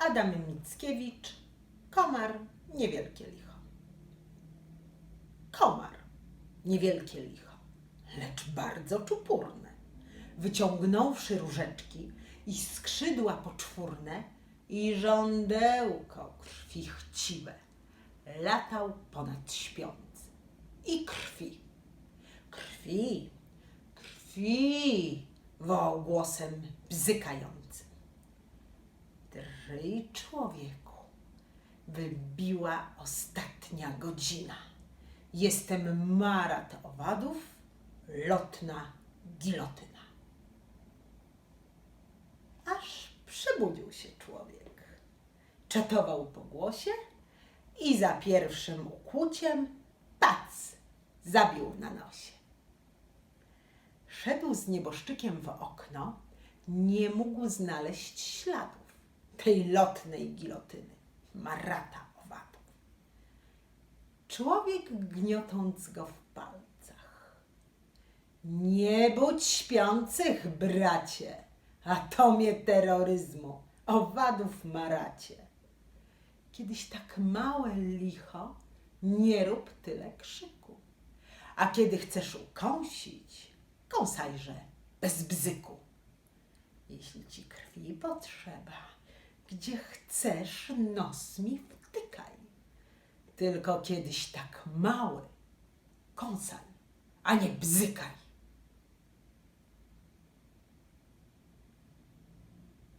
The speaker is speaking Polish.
Adam Mickiewicz, komar, niewielkie licho. Komar, niewielkie licho, lecz bardzo czupurne. Wyciągnąwszy różeczki i skrzydła poczwórne i żądełko krwi chciwe, latał ponad śpiący. I krwi, krwi, krwi, wołał głosem bzykającym. Drżyj człowieku, wybiła ostatnia godzina. Jestem marat owadów, lotna gilotyna. Aż przebudził się człowiek. Czatował po głosie i za pierwszym ukłuciem pac zabił na nosie. Szedł z nieboszczykiem w okno, nie mógł znaleźć śladów tej lotnej gilotyny, marata owadów. Człowiek gniotąc go w palcach. Nie budź śpiących, bracie, atomie terroryzmu, owadów maracie. Kiedyś tak małe licho, nie rób tyle krzyku. A kiedy chcesz ukąsić, kąsajże bez bzyku. Jeśli ci krwi potrzeba, gdzie chcesz, nos mi wtykaj. Tylko kiedyś tak mały, kąsaj, a nie bzykaj.